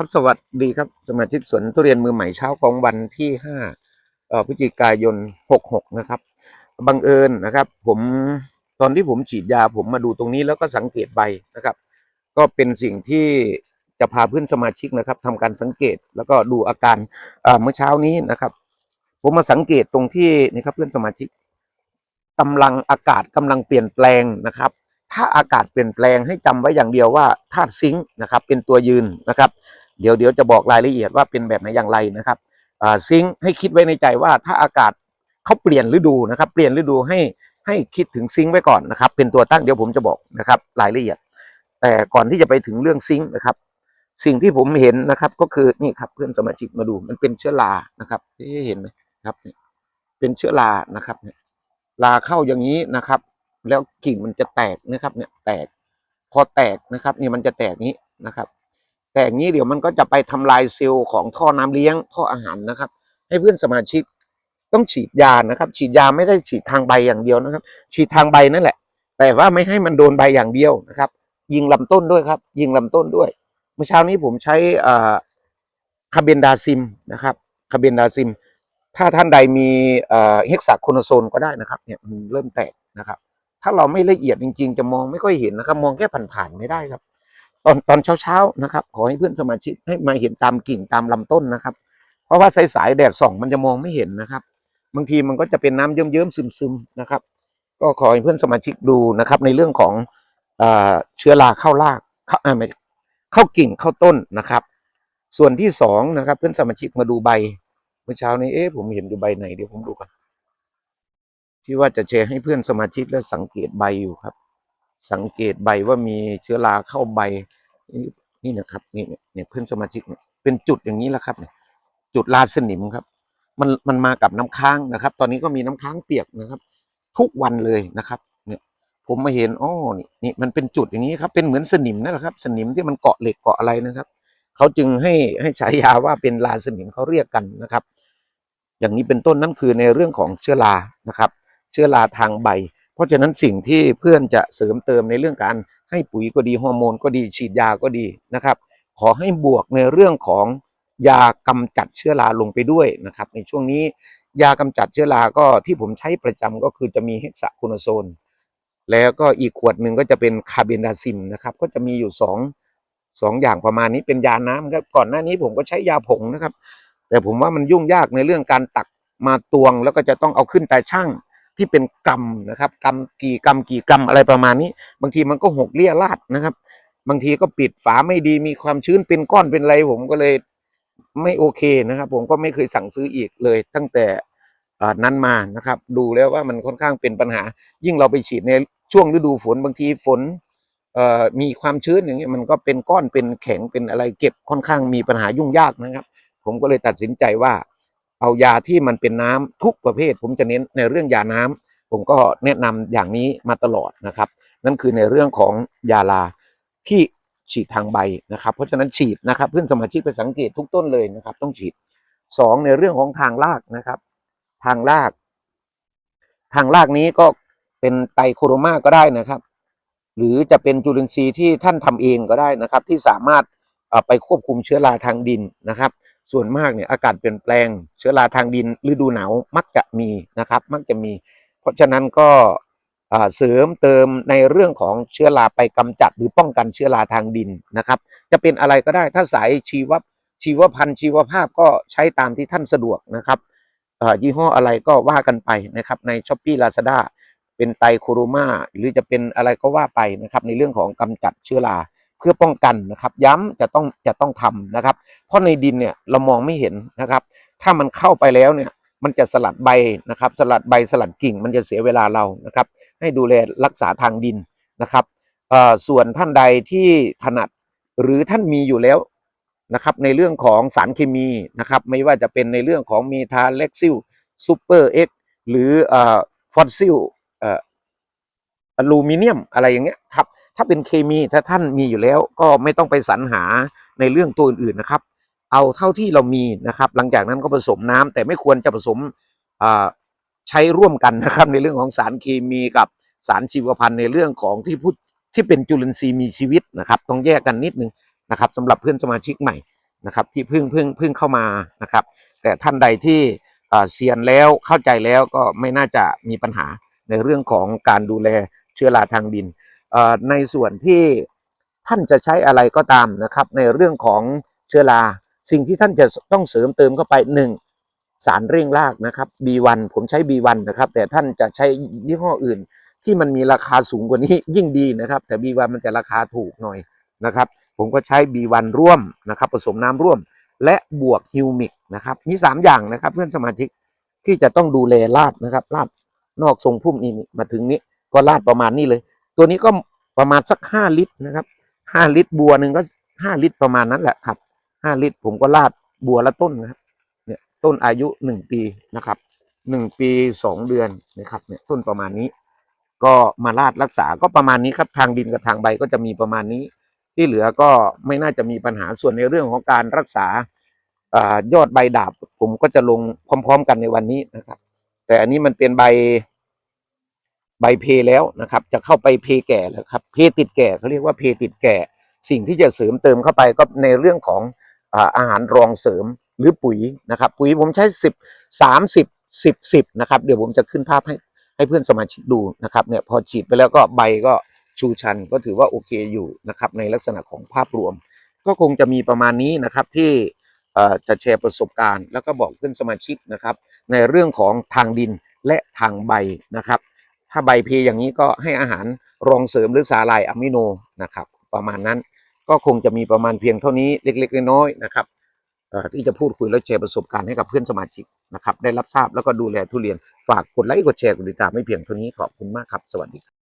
ครับสวัสดีครับสมาชิกสวนทุเรียนมือใหม่เช้าของวันที่ห้าพฤศจิกายนหกหกนะครับบังเอิญนะครับ ผมตอนที่ผมฉีดยาผมมาดูตรงนี้แล้วก็สังเกตใบนะครับ ก็เป็นสิ่งที่จะพาเพื่อนสมาชิกนะครับทำการสังเกตแล้วก็ดูอาการเอ่อเมื่อเช้านี้นะครับ ผมมาสังเกตตรงที่นี่ครับเพื่อนสมาชิกกำลังอากาศกำลังเปลี่ยนแปลงนะครับ ถ้าอากาศเปลี่ยนแปลงให้จำไว้อย่างเดียวว่าธาตุซิงค์นะครับ เป็นตัวยืนนะครับ เดี๋ยวเดี๋ยวจะบอกรายละเอียดว่าเป็นแบบไหนอย่างไรนะครับซิงค์ให้คิดไว้ในใจว่าถ้าอากาศเขาเปลี่ยนฤดูนะครับ เปลี่ยนฤดูให้ให้คิดถึงซิงค์ไว้ก่อนนะครับ เป็นตัวตั้งเดี๋ยวผมจะบอกนะครับรายละเอียด แต่ก่อนที่จะไปถึงเรื่องซิงค์นะครับ สิ่งที่ผมเห็นนะครับ ก็คือนี่ครับเพื่อนสมาชิกมาดูมันเป็นเชื้อรานะครับที่เห็นไหมครับเนี่ยเป็นเชื้อรานะครับเนี่ยราเข้าอย่างนี้นะครับ แล้วกิ่งมันจะแตกนะครับ เนี่ยแตกพอแตกนะครับนี่มันจะแตกนี้นะครับ แต่อย่างนี้เดี๋ยวมันก็จะไปทำลายเซลล์ของท่อน้ำเลี้ยงท่ออาหารนะครับ ให้เพื่อนสมาชิกต้องฉีดยานะครับ ฉีดยาไม่ได้ฉีดทางใบอย่างเดียวนะครับ ฉีดทางใบนั่นแหละ แต่ว่าไม่ให้มันโดนใบอย่างเดียวนะครับ ยิงลำต้นด้วยครับ ยิงลำต้นด้วย เมื่อเช้านี้ผมใช้อ่าคาเบนดาซิมนะครับคาเบนดาซิม ถ้าท่านใดมีเอ่อเฮกซาโคโนโซนก็ได้นะครับเนี่ยมันเริ่มแตกนะครับ ถ้าเราไม่ละเอียดจริง ๆ จะมองไม่ค่อยเห็นนะครับ มองแค่ผ่านๆไม่ได้ครับ ตอนตอนเช้าๆนะครับ ขอให้เพื่อนสมาชิกให้มาเห็นตามกิ่งตามลำต้นนะครับ เพราะว่าสายๆแดดส่องมันจะมองไม่เห็นนะครับ บางทีมันก็จะเป็นน้ำเยิ้มๆซึมๆนะครับ ก็ขอให้เพื่อนสมาชิกดูนะครับ ในเรื่องของเอ่อเชื้อราเข้ารากเข้าเอ่อไม่เข้ากิ่งเข้าต้นนะครับ ส่วนที่สองนะครับ เพื่อนสมาชิกมาดูใบเมื่อเช้านี้เอ๊ะผมเห็นดูใบไหนเดี๋ยวผมดูก่อนที่ว่าจะแชร์ให้เพื่อนสมาชิกและสังเกตใบอยู่ครับ สังเกตใบว่ามีเชื้อราเข้าใบ นี่นะครับนี่เนี่ยเพื่อนสมาชิกเนี่ยเป็นจุดอย่างนี้แหละครับเนี่ยจุดราสนิมครับ มันมันมากับน้ำค้างนะครับ ตอนนี้ก็มีน้ำค้างเปียกนะครับ ทุกวันเลยนะครับ เนี่ยผมมาเห็นอ๋อนี่นี่มันเป็นจุดอย่างนี้ครับ เป็นเหมือนสนิมนั่นแหละครับ สนิมที่มันเกาะเหล็กเกาะอะไรนะครับเขาจึงให้ให้ฉายาว่าเป็นราสนิมเขาเรียกกันนะครับ อย่างนี้เป็นต้นนั่นคือในเรื่องของเชื้อรานะครับ เชื้อราทางใบ เพราะฉะนั้นสิ่งที่เพื่อนจะเสริมเติมในเรื่องการให้ปุ๋ยก็ดีฮอร์โมนก็ดีฉีดยาก็ดีนะครับ ขอให้บวกในเรื่องของยากำจัดเชื้อราลงไปด้วยนะครับ ในช่วงนี้ยากำจัดเชื้อราก็ที่ผมใช้ประจำก็คือจะมีเฮกซาโคโนโซนแล้วก็อีกขวดหนึ่งก็จะเป็นคาเบนดาซิมนะครับ ก็จะมีอยู่สองสองอย่างประมาณนี้เป็นยาน้ำครับก่อนหน้านี้ผมก็ใช้ยาผงนะครับ แต่ผมว่ามันยุ่งยากในเรื่องการตักมาตวง แล้วก็จะต้องเอาขึ้นตาช่าง ที่เป็นกรัมนะครับกรัมกี่กรัมกี่กรัมอะไรประมาณนี้ บางทีมันก็หกเลี่ยราดนะครับ บางทีก็ปิดฝาไม่ดีมีความชื้นเป็นก้อนเป็นอะไรผมก็เลยไม่โอเคนะครับ ผมก็ไม่เคยสั่งซื้ออีกเลย ตั้งแต่นั้นมานะครับ ดูแล้วว่ามันค่อนข้างเป็นปัญหา ยิ่งเราไปฉีดในช่วงฤดูฝนบางทีฝนมีความชื้นอย่างเงี้ยมันก็เป็นก้อนเป็นแข็งเป็นอะไรเก็บค่อนข้างมีปัญหายุ่งยากนะครับ ผมก็เลยตัดสินใจว่า เอายาที่มันเป็นน้ำทุกประเภท ผมจะเน้นในเรื่องยาน้ำผมก็แนะนำอย่างนี้มาตลอดนะครับ นั่นคือในเรื่องของยาลาที่ฉีดทางใบนะครับ เพราะฉะนั้นฉีดนะครับเพื่อนสมาชิกไปสังเกตทุกต้นเลยนะครับ ต้องฉีดสองในเรื่องของทางรากนะครับ ทางราก ทางรากนี้ก็เป็นไตรโคโรมาก็ได้นะครับ หรือจะเป็นจุลินทรีย์ที่ท่านทำเองก็ได้นะครับ ที่สามารถไปควบคุมเชื้อราทางดินนะครับ ส่วนมากเนี่ยอากาศเปลี่ยนแปลง เชื้อราทางดินฤดูหนาวมักจะมีนะครับ มักจะมี เพราะฉะนั้นก็เสริมเติมในเรื่องของเชื้อราไปกำจัดหรือป้องกันเชื้อราทางดินนะครับ จะเป็นอะไรก็ได้ถ้าสายชีวชีวพันธุ์ชีวภาพก็ใช้ตามที่ท่านสะดวกนะครับยี่ห้ออะไรก็ว่ากันไปนะครับในช้อปปี้ลาซาด้าเป็นไตโคโรมาหรือจะเป็นอะไรก็ว่าไปนะครับในเรื่องของกำจัดเชื้อรา เพื่อป้องกันนะครับ ย้ำจะต้องจะต้องทำนะครับ เพราะในดินเนี่ยเรามองไม่เห็นนะครับ ถ้ามันเข้าไปแล้วเนี่ยมันจะสลัดใบนะครับ สลัดใบสลัดกิ่ง มันจะเสียเวลาเรานะครับ ให้ดูแลรักษาทางดินนะครับส่วนท่านใดที่ถนัดหรือท่านมีอยู่แล้วนะครับ ในเรื่องของสารเคมีนะครับ ไม่ว่าจะเป็นในเรื่องของมีทาเล็กซิลซูเปอร์เอ็กหรือฟอสซิลอ่ออลูมิเนียมอะไรอย่างเงี้ยครับ ถ้าเป็นเคมีถ้าท่านมีอยู่แล้วก็ไม่ต้องไปสรรหาในเรื่องตัวอื่นๆนะครับ เอาเท่าที่เรามีนะครับ หลังจากนั้นก็ผสมน้ำแต่ไม่ควรจะผสมใช้ร่วมกันนะครับ ในเรื่องของสารเคมีกับสารชีวพันธุ์ในเรื่องของที่พูดที่เป็นจุลินทรีย์มีชีวิตนะครับ ต้องแยกกันนิดนึงนะครับสำหรับเพื่อนสมาชิกใหม่นะครับ ที่เพิ่งเพิ่งเพิ่งเข้ามานะครับ แต่ท่านใดที่เซียนแล้วเข้าใจแล้วก็ไม่น่าจะมีปัญหาในเรื่องของการดูแลเชื้อราทางดิน ในส่วนที่ท่านจะใช้อะไรก็ตามนะครับ ในเรื่องของเชื้อราสิ่งที่ท่านจะต้องเสริมเติมเข้าไปหนึ่งสารเร่งรากนะครับ B1 ผมใช้ B1 นะครับ แต่ท่านจะใช้ยี่ห้ออื่น ที่มันมีราคาสูงกว่านี้ยิ่งดีนะครับ แต่ B1 มันจะราคาถูกหน่อยนะครับ ผมก็ใช้ B1 ร่วมนะครับผสมน้ำร่วม และบวกฮิวมิกนะครับมี 3 อย่างนะครับ เพื่อนสมาชิกที่จะต้องดูแลลาดนะครับลาดนอกทรงพุ่มนี่นี่มาถึงนี้ก็ลาดประมาณนี้เลย ตัวนี้ก็ประมาณสัก5ลิตรนะครับ5ลิตรบัวหนึ่งก็5ลิตรประมาณนั้นแหละครับ5ลิตรผมก็ลาดบัวละต้นนะครับเนี่ยต้นอายุ1ปีนะครับ1ปี2เดือนนะครับเนี่ยต้นประมาณนี้ ก็มาลาดรักษาก็ประมาณนี้ครับทางดินกับทางใบก็จะมีประมาณนี้ ที่เหลือก็ไม่น่าจะมีปัญหาส่วนในเรื่องของการรักษาอยอดใบดาบผมก็จะลงพร้อม ๆ กันในวันนี้นะครับ แต่อันนี้มันเป็นใบ ใบเพแล้วนะครับ จะเข้าไปเพแก่แล้วครับ เพติดแก่เขาเรียกว่าเพติดแก่ สิ่งที่จะเสริมเติมเข้าไปก็ในเรื่องของอาหารรองเสริมหรือปุ๋ยนะครับ ปุ๋ยผมใช้สิบสามสิบสิบสิบนะครับเดี๋ยวผมจะขึ้นภาพให้ให้เพื่อนสมาชิกดูนะครับเนี่ยพอฉีดไปแล้วก็ใบก็ชูชันก็ถือว่าโอเคอยู่นะครับในลักษณะของภาพรวม ก็คงจะมีประมาณนี้นะครับที่จะแชร์ประสบการณ์ แล้วก็บอกเพื่อนสมาชิกนะครับ ในเรื่องของทางดินและทางใบนะครับ ถ้าใบเพอย่างนี้ก็ให้อาหารรองเสริมหรือสาลายอะมิโนนะครับ ประมาณนั้นก็คงจะมีประมาณเพียงเท่านี้เล็กๆน้อยๆนะครับที่จะพูดคุยและแชร์ประสบการณ์ให้กับเพื่อนสมาชิกนะครับ ได้รับทราบแล้วก็ดูแลทุเรียนฝากกดไลค์กดแชร์กดติดตามไม่เพียงเท่านี้ขอบคุณมากครับ สวัสดีครับ